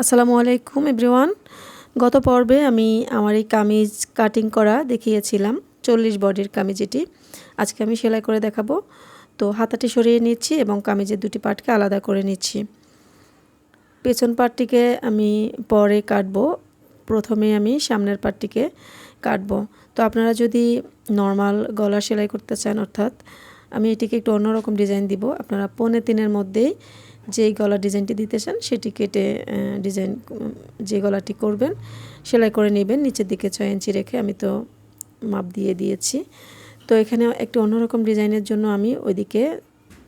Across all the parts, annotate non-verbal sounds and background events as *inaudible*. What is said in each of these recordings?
আসসালামু আলাইকুম, এভরিওয়ান। গত পর্বে আমি আমার এই কামিজ কাটিং করা দেখিয়েছিলাম, চল্লিশ বডির কামিজ এটি আজকে আমি সেলাই করে দেখাবো। তো হাতাটি সরিয়ে নিচ্ছি এবং কামিজের দুটি পার্টকে আলাদা করে নিচ্ছি। পেছন পার্টটিকে আমি পরে কাটবো। প্রথমে আমি সামনের পার্টটিকে কাটবো। তো আপনারা যদি নর্মাল গলা সেলাই করতে চান, অর্থাৎ আমি এটিকে একটু অন্যরকম ডিজাইন দিব, আপনারা পৌনে তিনের মধ্যেই যেই গলা ডিজাইনটি দিতে চান, সেটি কেটে ডিজাইন, যে গলাটি করবেন, সেলাই করে নেবেন। নিচের দিকে ছয় ইঞ্চি রেখে আমি তো মাপ দিয়ে দিয়েছি। তো এখানে একটু অন্যরকম ডিজাইনের জন্য আমি ওইদিকে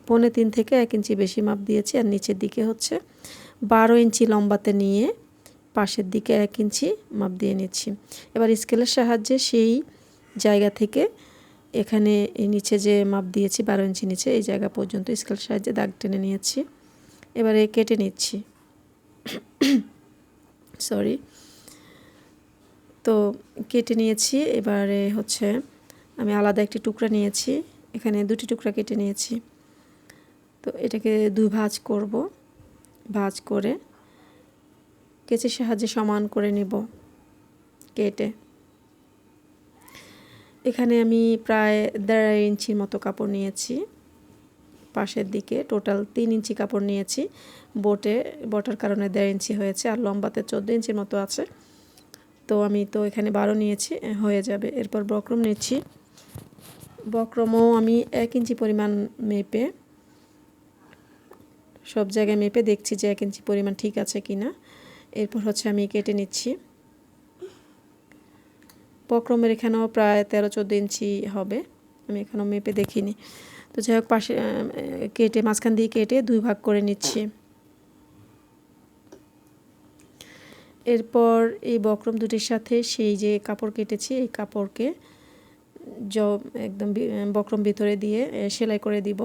পৌনে তিন থেকে এক ইঞ্চি বেশি মাপ দিয়েছি, আর নিচের দিকে হচ্ছে বারো ইঞ্চি লম্বাতে নিয়ে পাশের দিকে এক ইঞ্চি মাপ দিয়ে নিচ্ছি। এবার স্কেলের সাহায্যে সেই জায়গা থেকে এখানে এই নিচে যে মাপ দিয়েছি, বারো ইঞ্চি নিচে, এই জায়গা পর্যন্ত স্কেল সাহায্যে দাগ টেনে নিয়েছি। এবারে কেটে নিচ্ছি। সরি তো কেটে নিয়েছি, এবারে হচ্ছে আমি আলাদা একটি টুকরা নিয়েছি, এখানে দুটি টুকরা কেটে নিয়েছি। তো এটাকে দুই ভাজ করব, ভাজ করে কেচের সাহায্যে সমান করে নেব, কেটে। এখানে আমি প্রায় দেড় ইঞ্চির মতো কাপড় নিয়েছি। পাশের দিকে টোটাল তিন ইঞ্চি কাপড় নিয়েছি। বোটে, বটার কারণে দেড় ইঞ্চি হয়েছে আর লম্বাতে চোদ্দ ইঞ্চির মতো আছে। তো আমি তো এখানে বারো নিয়েছি হয়ে যাবে। এরপর বক্রম নিচ্ছি। বক্রমও আমি এক ইঞ্চি পরিমাণ মেপে, সব জায়গায় মেপে দেখছি যে এক ইঞ্চি পরিমাণ ঠিক আছে কি না। এরপর হচ্ছে আমি কেটে নিচ্ছি। বক্রমের এখানেও প্রায় তেরো চোদ্দ ইঞ্চি হবে। আমি এখানেও মেপে দেখিনি। তো যাই হোক, পাশে কেটে, মাঝখান দিয়ে কেটে দুই ভাগ করে নিচ্ছি। এরপর এই বক্রম দুটির সাথে সেই যে কাপড় কেটেছি, এই কাপড়কে জ, একদম বক্রম ভিতরে দিয়ে সেলাই করে দিব।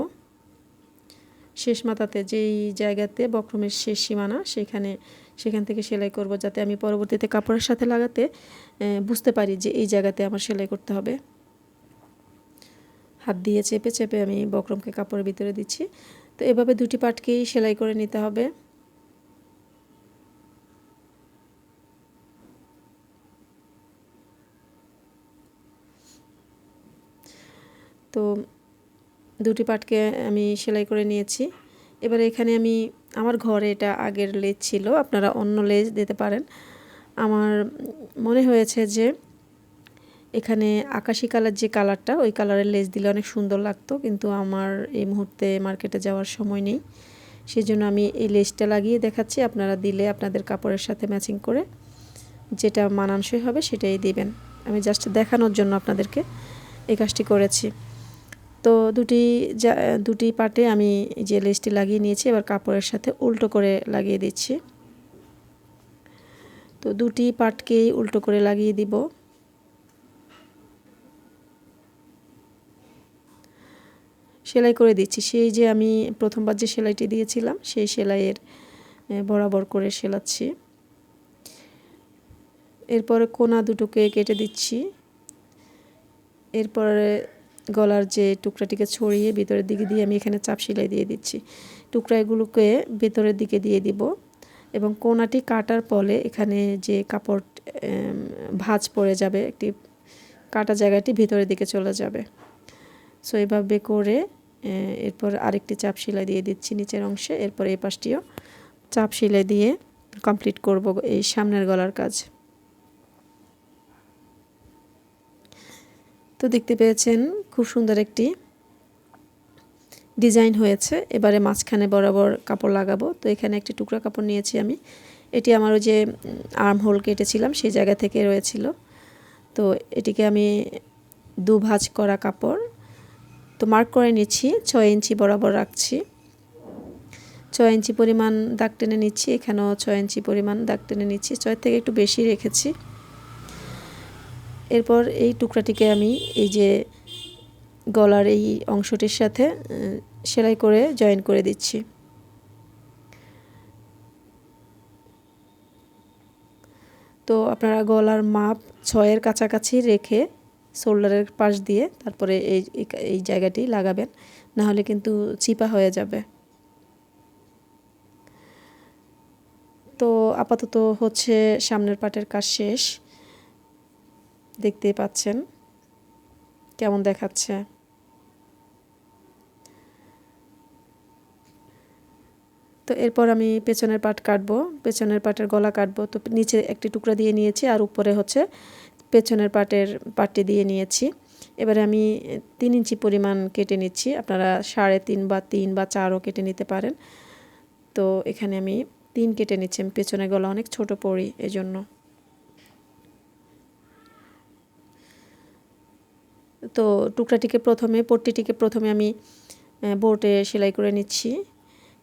শেষ মাথাতে যেই জায়গাতে বক্রমের শেষ সীমানা, সেখানে, সেখান থেকে সেলাই করব, যাতে আমি পরবর্তীতে কাপড়ের সাথে লাগাতে বুঝতে পারি যে এই জায়গাতে আমার সেলাই করতে হবে। হাত দিয়ে চেপে চেপে আমি বক্রমকে কাপড়ের ভিতরে দিচ্ছি। তো এভাবে দুটি পাটকেই সেলাই করে নিতে হবে। তো দুটি পাটকে আমি সেলাই করে নিয়েছি। এবার এখানে আমি, আমার ঘরে এটা আগের লেজ ছিল, আপনারা অন্য লেজ দিতে পারেন। আমার মনে হয়েছে যে এখানে আকাশি কালার যে কালারটা, ওই কালারের লেস দিলে অনেক সুন্দর লাগতো, কিন্তু আমার এই মুহূর্তে মার্কেটে যাওয়ার সময় নেই। সেই জন্য আমি এই লেসটা লাগিয়ে দেখাচ্ছি, আপনারা দিলে আপনাদের কাপড়ের সাথে ম্যাচিং করে যেটা মানানসই হবে সেটাই দিবেন। আমি জাস্ট দেখানোর জন্য আপনাদেরকে এই কাজটি করেছি। তো দুটি দুটি পার্টে আমি যে লেসটি লাগিয়ে নিয়েছি, এবার কাপড়ের সাথে উল্টো করে লাগিয়ে দিচ্ছি। তো দুটি পার্টকেই উল্টো করে লাগিয়ে দিব। সেলাই করে দিচ্ছি। সেই যে আমি প্রথমবার যে সেলাইটি দিয়েছিলাম, সেই সেলাইয়ের বরাবর করে সেলাচ্ছি। এরপরে কোনা দুটোকে কেটে দিচ্ছি। এরপরে গলার যে টুকরাটিকে ছড়িয়ে ভিতরের দিকে দিয়ে আমি এখানে চাপ সেলাই দিয়ে দিচ্ছি। টুকরাগুলোকে ভেতরের দিকে দিয়ে দিব এবং কোনাটি কাটার পরে এখানে যে কাপড় ভাঁজ পড়ে যাবে, একটি কাটা জায়গাটি ভিতরের দিকে চলে যাবে। সো এভাবে করে এরপর আরেকটি চাপ সেলাই দিয়ে দিচ্ছি নিচের অংশে, এরপর এই পাশটিও চাপ সেলাই দিয়ে কমপ্লিট করব এই সামনের গলার কাজ। তো দেখতে পেয়েছেন খুব সুন্দর একটি ডিজাইন হয়েছে। এবারে মাঝখানে বরাবর কাপড় লাগাবো। তো এখানে একটি টুকরা কাপড় নিয়েছি আমি। এটি আমার যে আর্ম হোল কেটেছিলাম, সেই জায়গা থেকে রয়েছিল। তো এটিকে আমি দু ভাজ করা কাপড়। তো মার্ক করে নিচ্ছি, ছয় ইঞ্চি বরাবর রাখছি। ছয় ইঞ্চি পরিমাণ দাগ টেনে নিচ্ছি, এখানেও ছয় ইঞ্চি পরিমাণ দাগ টেনে নিচ্ছি, ছয় থেকে একটু বেশি রেখেছি। এরপর এই টুকরাটিকে আমি এই যে গলার এই অংশটির সাথে সেলাই করে জয়েন করে দিচ্ছি। তো আপনারা গলার মাপ ছয়ের কাছাকাছি রেখে শোল্ডারের পাশ দিয়ে তারপরে এই এই জায়গাটি লাগাবেন, না হলে কিন্তু চিপা হয়ে যাবে। তো আপাতত হচ্ছে সামনের পাটের কাজ শেষ। দেখতেই পাচ্ছেন কেমন দেখাচ্ছে। তো এরপর আমি পেছনের পাট কাটবো, পেছনের পাটের গলা কাটবো। তো নিচে একটি টুকরা দিয়ে নিয়েছি, আর উপরে হচ্ছে পেছনের পাটের পাটটি দিয়ে নিয়েছি। এবারে আমি তিন ইঞ্চি পরিমাণ কেটে নিচ্ছি। আপনারা সাড়ে তিন বা তিন বা চারও কেটে নিতে পারেন। তো এখানে আমি তিন কেটে নিচ্ছি। আমি পেছনের গলা অনেক ছোট পড়ি এজন্য। তো টুকরাটিকে প্রথমে, পট্টিটিকে প্রথমে আমি বোর্টে সেলাই করে নিচ্ছি।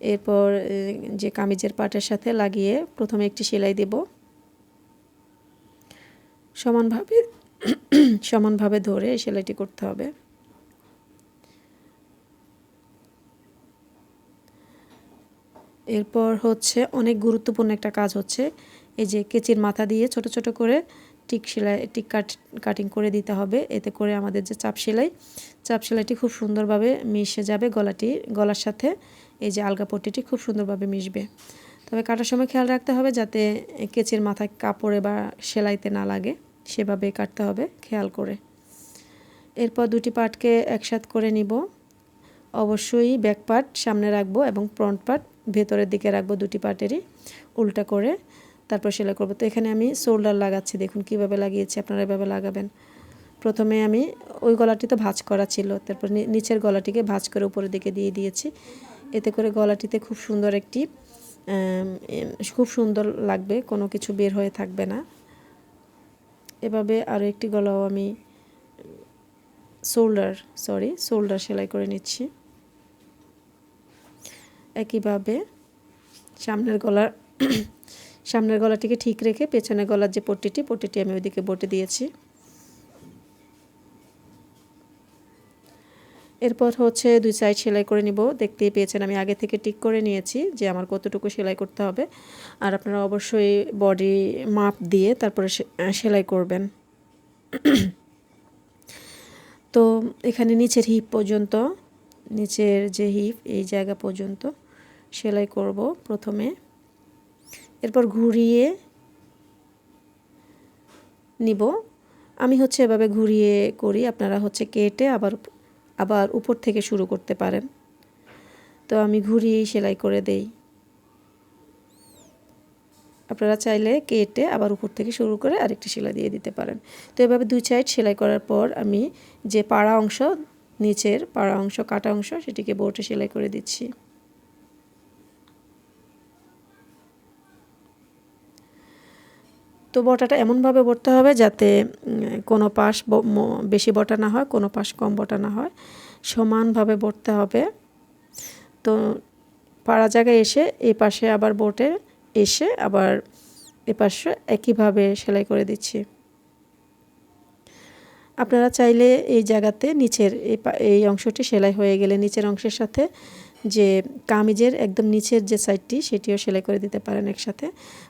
এরপর যে কামিজের পাটের সাথে লাগিয়ে প্রথমে একটি সেলাই দেব। সমানভাবে সমানভাবে ধরে সেলাইটি করতে হবে। এরপর হচ্ছে অনেক গুরুত্বপূর্ণ একটা কাজ হচ্ছে, এই যে কেচির মাথা দিয়ে ছোট ছোট করে টিক সেলাই, টিক কাট, কাটিং করে দিতে হবে। এতে করে আমাদের যে চাপ সেলাই, চাপ সেলাইটি খুব সুন্দরভাবে মিশে যাবে গলাটি, গলার সাথে এই যে আলগা পট্টিটি খুব সুন্দরভাবে মিশবে। তবে কাটার সময় খেয়াল রাখতে হবে যাতে কেচের মাথায় কাপড়ে বা সেলাইতে না লাগে, সেভাবে কাটতে হবে খেয়াল করে। এরপর দুটি পাটকে একসাথ করে নিব। অবশ্যই ব্যাক পার্ট সামনে রাখব এবং ফ্রন্ট পার্ট ভেতরের দিকে রাখব দুটি পার্টেরই উল্টা করে। তারপর সেলাই করব। তো এখানে আমি শোল্ডার লাগাচ্ছি। দেখুন কীভাবে লাগিয়েছি, আপনারা এভাবে লাগাবেন। প্রথমে আমি ওই গলাটি তো ভাঁজ করা ছিল, তারপর নিচের গলাটিকে ভাঁজ করে উপরের দিকে দিয়ে দিয়েছি। এতে করে গলাটিতে খুব সুন্দর একটি খুব সুন্দর লাগবে, কোনো কিছু বের হয়ে থাকবে না। এভাবে আরও একটি গলাও আমি, শোল্ডার, সরি, শোল্ডার সেলাই করে নিচ্ছি। একইভাবে সামনের গলার সামনের গলাটিকে ঠিক রেখে পেছনের গলার যে পট্টিটি পট্টিটি আমি ওইদিকে বটে দিয়েছি। এরপর হচ্ছে দুই সাইড সেলাই করে নিব। দেখতেই পেয়েছেন আমি আগে থেকে টিক করে নিয়েছি যে আমার কতটুকু সেলাই করতে হবে। আর আপনারা অবশ্যই বডি মাপ দিয়ে তারপরে সেলাই করবেন। *clears throat* তো এখানে নিচের হিপ পর্যন্ত, নিচের যে হিপ এই জায়গা পর্যন্ত সেলাই করব প্রথমে। এরপর ঘুরিয়ে নিব। আমি হচ্ছে এভাবে ঘুরিয়ে করি, আপনারা হচ্ছে কেটে আবার আবার উপর থেকে শুরু করতে পারেন। তো আমি ঘুরিয়েই সেলাই করে দেই। আপনারা চাইলে কেটে আবার উপর থেকে শুরু করে আরেকটি সেলাই দিয়ে দিতে পারেন। তো এভাবে দুই সাইড সেলাই করার পর আমি যে পাড়া অংশ, নিচের পাড়া অংশ, কাটা অংশ, সেটিকে বোর্ডে সেলাই করে দিচ্ছি। তো বটাটা এমনভাবে বটতে হবে যাতে কোনো পাশ বেশি বটা না হয়, কোনো পাশ কম বটা না হয়। সমানভাবে বটতে হবে। তো পাড়া জায়গায় এসে এই পাশে আবার বোটে এসে আবার এ পাশে একইভাবে সেলাই করে দিচ্ছি। আপনারা চাইলে এই জায়গাতে নিচের এই অংশটি সেলাই হয়ে গেলে নিচের অংশের সাথে যে কামিজের একদম নিচের যে সাইডটি সেটিও সেলাই করে দিতে পারেন একসাথে।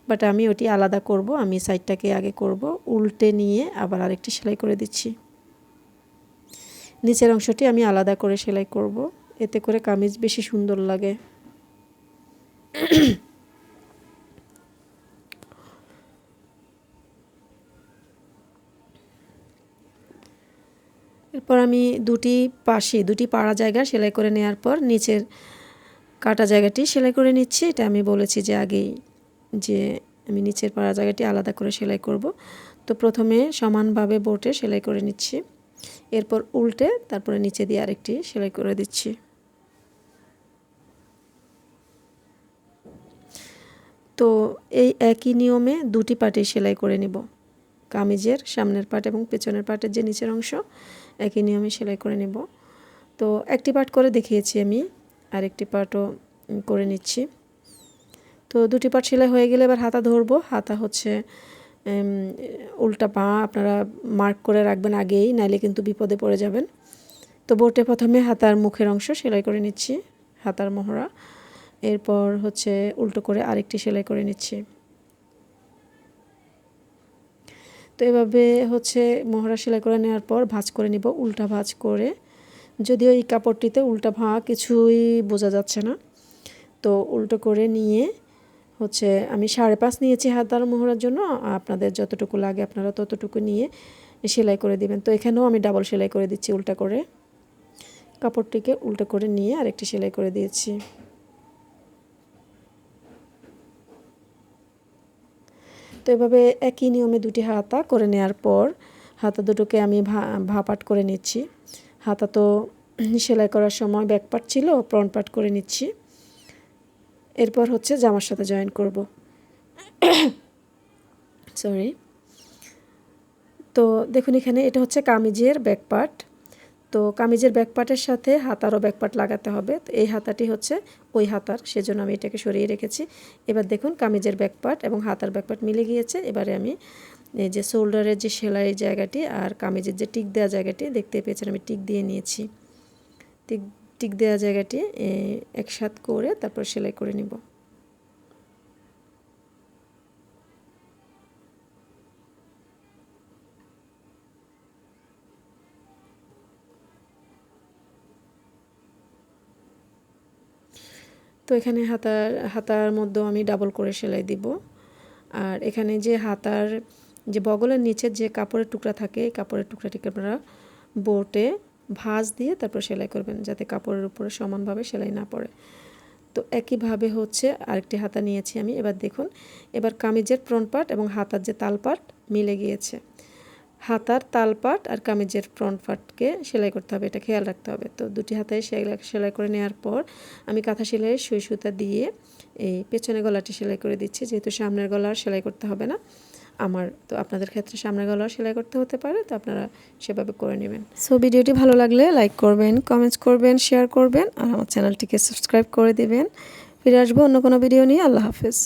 বাট আমি ওটি আলাদা করব, আমি সাইডটাকে আগে করব, উল্টে নিয়ে আবার আরেকটি সেলাই করে দিচ্ছি। নিচের অংশটি আমি আলাদা করে সেলাই করব, এতে করে কামিজ বেশি সুন্দর লাগে। এরপর আমি দুটি পাশে, দুটি পাড়া জায়গা সেলাই করে নেওয়ার পর নিচের কাটা জায়গাটি সেলাই করে নিচ্ছি। এটা আমি বলেছি যে আগেই যে আমি নিচের পাড়া জায়গাটি আলাদা করে সেলাই করব। তো প্রথমে সমানভাবে বোটে সেলাই করে নিচ্ছি। এরপর উল্টে তারপরে নিচে দিয়ে আরেকটি সেলাই করে দিচ্ছি। তো এই একই নিয়মে দুটি পাটে সেলাই করে নিব। কামিজের সামনের পাট এবং পেছনের পাটের যে নিচের অংশ, একই নিয়মে সেলাই করে নেব। তো একটি পার্ট করে দেখিয়েছি আমি। আর একটি পার্টও করে নিচ্ছি। তো দুটি পার্ট সেলাই হয়ে গেলে এবার হাতা ধরবো। হাতা হচ্ছে উল্টা পা আপনারা মার্ক করে রাখবেন আগেই, নাইলে কিন্তু বিপদে পড়ে যাবেন। তো বোটে প্রথমে হাতার মুখের অংশ সেলাই করে নিচ্ছি, হাতার মহড়া এরপর হচ্ছে উল্টো করে আরেকটি সেলাই করে নিচ্ছি। তো এভাবে হচ্ছে মহড়া সেলাই করে নেওয়ার পর ভাঁজ করে নিব, উল্টা ভাঁজ করে। যদিও এই কাপড়টিতে উল্টা ভাঁ কিছুই বোঝা যাচ্ছে না। তো উল্টো করে নিয়ে হচ্ছে আমি সাড়ে পাঁচ নিয়েছি হাতার মোহরার জন্য আপনাদের যতটুকু লাগে আপনারা ততটুকু নিয়ে সেলাই করে দিবেন। তো এখানেও আমি ডাবল সেলাই করে দিচ্ছি উল্টা করে। কাপড়টিকে উল্টো করে নিয়ে আরেকটি সেলাই করে দিয়েছি। তো এভাবে একই নিয়মে দুটি হাতা করে নেওয়ার পর হাতা দুটোকে আমি ভাপাট করে নিচ্ছি। হাতা তো সেলাই করার সময় ব্যাক পার্ট ছিল ফ্রন্ট পার্ট করে নিচ্ছি। এরপর হচ্ছে জামার সাথে জয়েন করব। *coughs* সরি তো দেখুন এখানে এটা হচ্ছে কামিজের ব্যাক পার্ট তো কামিজের ব্যাক পার্টের সাথে হাতারও ব্যাক পার্ট লাগাতে হবে। তো এই হাতাটি হচ্ছে ওই হাতার, সেজন্য আমি এটাকে সরিয়ে রেখেছি। এবার দেখুন কামিজের ব্যাক পার্ট এবং হাতার ব্যাক পার্ট মিলে গিয়েছে। এবারে আমি এই যে শোল্ডারের যে সেলাই জায়গাটি আর কামিজের যে টিক দেওয়া জায়গাটি, দেখতে পেয়েছেন আমি টিক দিয়ে নিয়েছি। টিক টিক দেওয়া জায়গাটি একসাথ করে তারপর সেলাই করে নিব। তো এখানে হাতার হাতার মধ্যেও আমি ডাবল করে সেলাই দিব। আর এখানে যে হাতার যে বগলের নিচের যে কাপড়ের টুকরা থাকে, এই কাপড়ের টুকরাটিকে আপনারা বোটে ভাঁজ দিয়ে তারপর সেলাই করবেন, যাতে কাপড়ের উপরে সমানভাবে সেলাই না পড়ে। তো একইভাবে হচ্ছে আরেকটি হাতা নিয়েছি আমি। এবার দেখুন, এবার কামিজের ফ্রন্ট পার্ট এবং হাতার যে তাল পার্ট মিলে গিয়েছে। হাতার তাল পাট আর কামিজের ফ্রন্ট পার্টকে সেলাই করতে হবে, এটা খেয়াল রাখতে হবে। তো দুটি হাতায় সেলাই সেলাই করে নেওয়ার পর আমি কাঁথা সেলাইয়ের সুই সুতা দিয়ে এই পেছনে গলাটি সেলাই করে দিচ্ছি, যেহেতু সামনের গলা আর সেলাই করতে হবে না। আমার, তো আপনাদের ক্ষেত্রে সামনে গলাও সেলাই করতে হতে পারে, তো আপনারা সেভাবে করে নেবেন। সো ভিডিওটি ভালো লাগলে লাইক করবেন কমেন্টস করবেন শেয়ার করবেন, আর আমার চ্যানেলটিকে সাবস্ক্রাইব করে দেবেন। ফিরে আসব অন্য কোনো ভিডিও নিয়ে, আল্লাহ হাফেজ।